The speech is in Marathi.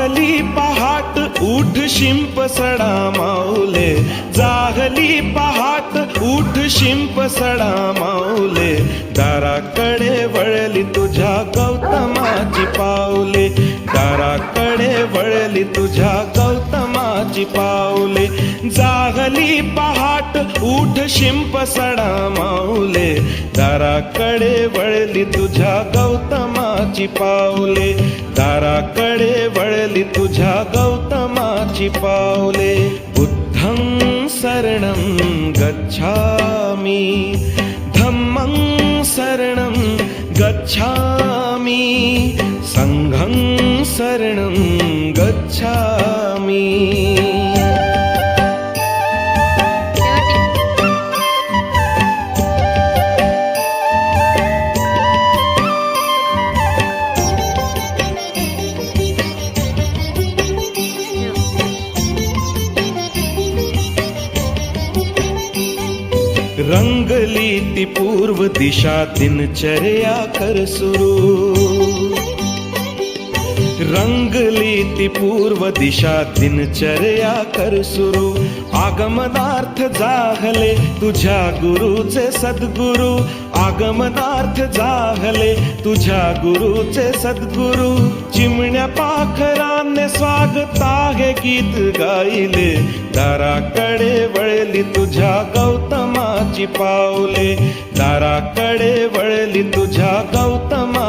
जाहली पहाट उठ शिंप सडा माऊले. जाहली पहाट उठ शिंप सडा माऊले. दाराकडे वळली तुझ्या गौतमाची पावले दाराकडे वळली तुझ्या माझी पावले जागली पहाट उठ शिंप सडा माऊले दाराकडे वळली तुझ्या गौतमाची पावले. दाराकडे वळली तुझ्या गौतमाची पावले. बुद्धं शरणं गच्छामि. धम्मं शरणं गच्छामि. संघं शरणं गच्छामि. रंगली ती पूर्व दिशा दिनचर्या कर सुरू. रंगली ती पूर्व दिशा दिनचर्या कर सुरू. आगमनार्थ जाहले तुझ्या गुरुचे सद्गुरु. आगमनार्थ जाहले तुझ्या गुरुचे सद्गुरु. चिमण्या पाखराने स्वागत आहे गीत गायले. दाराकडे वळली तुझ्या गौतम पावले दाराकडे वळली तुझ्या गौतमा